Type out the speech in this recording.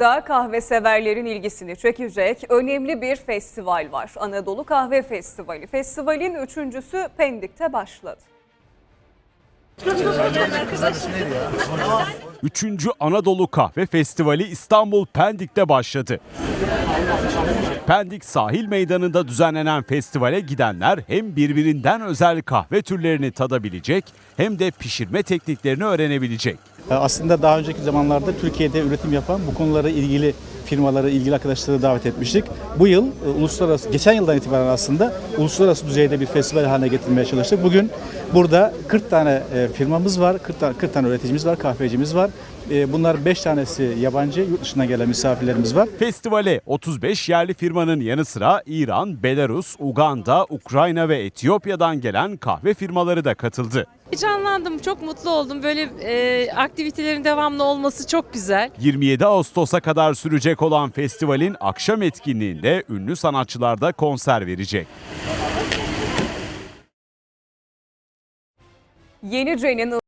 Da kahve severlerin ilgisini çekecek önemli bir festival var. Anadolu Kahve Festivali. Festivalin üçüncüsü Pendik'te başladı. 3. Anadolu Kahve Festivali İstanbul Pendik'te başladı. Pendik sahil meydanında düzenlenen festivale gidenler hem birbirinden özel kahve türlerini tadabilecek hem de pişirme tekniklerini öğrenebilecek. Aslında daha önceki zamanlarda Türkiye'de üretim yapan bu konulara ilgili firmaları, ilgili arkadaşları davet etmiştik. Bu yıl e, uluslararası, geçen yıldan itibaren aslında uluslararası düzeyde bir festival haline getirmeye çalıştık. Bugün burada 40 tane e, firmamız var, 40 tane, 40 tane üreticimiz var, kahvecimiz var. E, Bunlar 5 tanesi yabancı, yurt dışından gelen misafirlerimiz var. Festivale 35 yerli firmanın yanı sıra İran, Belarus, Uganda, Ukrayna ve Etiyopya'dan gelen kahve firmaları da katıldı. Heyecanlandım, çok mutlu oldum. Böyle e, aktivitelerin devamlı olması çok güzel. 27 Ağustos'a kadar sürecek olan festivalin akşam etkinliğinde ünlü sanatçılar da konser verecek. Yenice'nin